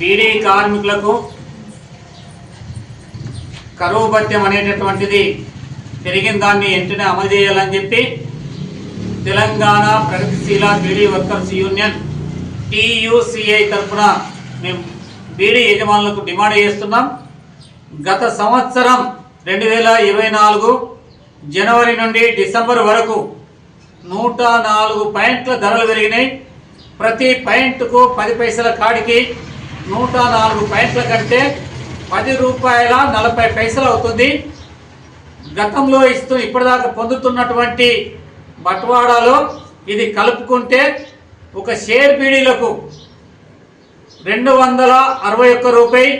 బీడీ కార్మికులకు కరువు భత్యం అనేటటువంటిది పెరిగిన దాన్ని వెంటనే అమలు చేయాలని చెప్పి తెలంగాణ ప్రగతిశీల బీడీ వర్కర్స్ యూనియన్ టీయూసీఐ తరఫున మేము బీడీ యజమానులకు డిమాండ్ చేస్తున్నాం. గత సంవత్సరం రెండు వేల ఇరవై నాలుగు జనవరి నుండి డిసెంబర్ వరకు నూట నాలుగు పాయింట్ల ధరలు పెరిగినాయి. ప్రతి పాయింట్కు పది పైసల కాడికి నూట నాలుగు పాయింట్ల కంటే పది రూపాయల నలభై పైసలు అవుతుంది. గతంలో ఇస్తూ ఇప్పటిదాకా పొందుతున్నటువంటి బట్వాడాలో ఇది కలుపుకుంటే ఒక షేర్ బీడీలకు రెండు వందల అరవై ఒక్క రూపాయి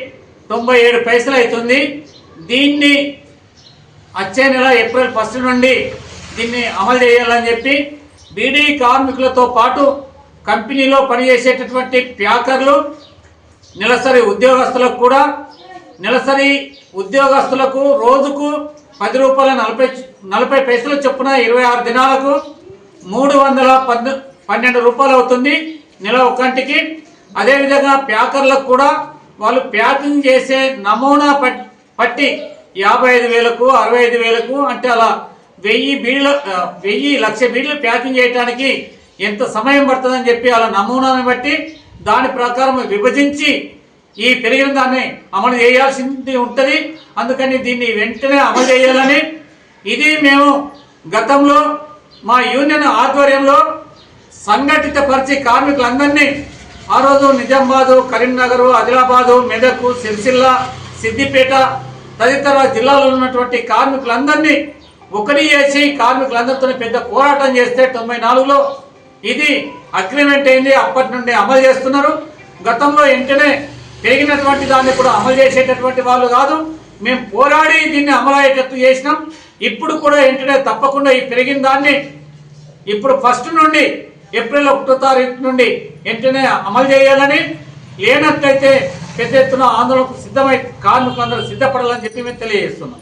తొంభై ఏడు పైసలు అవుతుంది. దీన్ని వచ్చే నెల ఏప్రిల్ ఫస్ట్ నుండి దీన్ని అమలు చేయాలని చెప్పి బీడీ కార్మికులతో పాటు కంపెనీలో పనిచేసేటటువంటి ప్యాకర్లు నెలసరి ఉద్యోగస్తులకు కూడా నెలసరి ఉద్యోగస్తులకు రోజుకు పది రూపాయల నలభై నలభై పైసలు చొప్పున ఇరవై ఆరు దినాలకు మూడు వందల పద్ పన్నెండు రూపాయలు అవుతుంది నెల ఒకంటికి అదేవిధంగా ప్యాకర్లకు కూడా వాళ్ళు ప్యాకింగ్ చేసే నమూనా పట్టి యాభై ఐదు వేలకు అరవై ఐదు వేలకు అంటే అలా వెయ్యి బీడ్ల వెయ్యి లక్ష బీడ్లు ప్యాకింగ్ చేయడానికి ఎంత సమయం పడుతుందని చెప్పి అలా నమూనాను బట్టి దాని ప్రకారం విభజించి ఈ పెరిగిన దాన్ని అమలు చేయాల్సింది ఉంటుంది. అందుకని దీన్ని వెంటనే అమలు చేయాలని ఇది మేము గతంలో మా యూనియన్ ఆధ్వర్యంలో సంఘటిత పరిచి కార్మికులందరినీ ఆ రోజు నిజామాబాదు కరీంనగర్ ఆదిలాబాదు మెదక్ సిరిసిల్ల సిద్దిపేట తదితర జిల్లాలో ఉన్నటువంటి కార్మికులందరినీ ఒకటి చేసి కార్మికులందరితో పెద్ద పోరాటం చేస్తే తొంభై నాలుగులో ఇది అగ్రిమెంట్ అయింది అప్పటి నుండి అమలు చేస్తున్నారు. గతంలో వెంటనే పెరిగినటువంటి దాన్ని కూడా అమలు చేసేటటువంటి వాళ్ళు కాదు. మేము పోరాడి దీన్ని అమలు అయ్యేటట్టు చేసినాం. ఇప్పుడు కూడా వెంటనే తప్పకుండా ఈ పెరిగిన దాన్ని ఇప్పుడు ఫస్ట్ నుండి ఏప్రిల్ ఒకటో తారీఖు నుండి వెంటనే అమలు చేయాలని లేనట్లయితే పెద్ద ఎత్తున ఆందోళనకు సిద్ధమై కార్మికులందరూ సిద్ధపడాలని చెప్పి మేము తెలియజేస్తున్నాం.